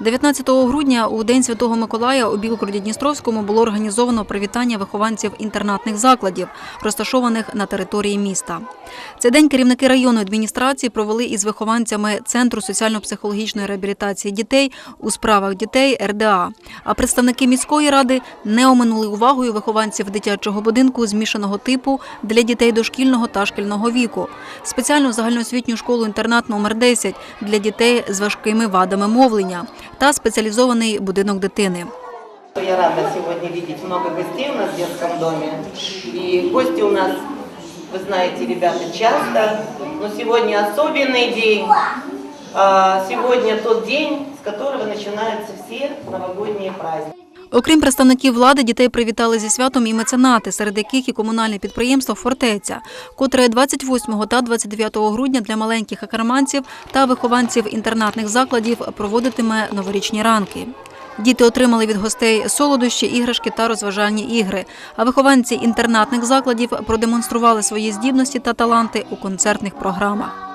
19 грудня у День Святого Миколая у Білокруді-Дністровському було організовано привітання вихованців інтернатних закладів, розташованих на території міста. Цей день керівники районної адміністрації провели із вихованцями Центру соціально-психологічної реабілітації дітей у справах дітей РДА. А представники міської ради не оминули увагою вихованців дитячого будинку змішаного типу для дітей дошкільного та шкільного віку, спеціальну загальноосвітню школу-інтернат номер 10 для дітей з важкими вадами мовлення та спеціалізований будинок дитини. Я рада сьогодні бачити багато гостей у нас в дитячому домі. І гості у нас, ви знаєте, ребята, часто. Но сьогодні особливий день. Сьогодні той день, з якого починаються всі новогодні праздники. Окрім представників влади, дітей привітали зі святом і меценати, серед яких і комунальне підприємство Фортеця, котре 28 та 29 грудня для маленьких акарманців та вихованців інтернатних закладів проводитиме новорічні ранки. Діти отримали від гостей солодощі, іграшки та розважальні ігри. А вихованці інтернатних закладів продемонстрували свої здібності та таланти у концертних програмах.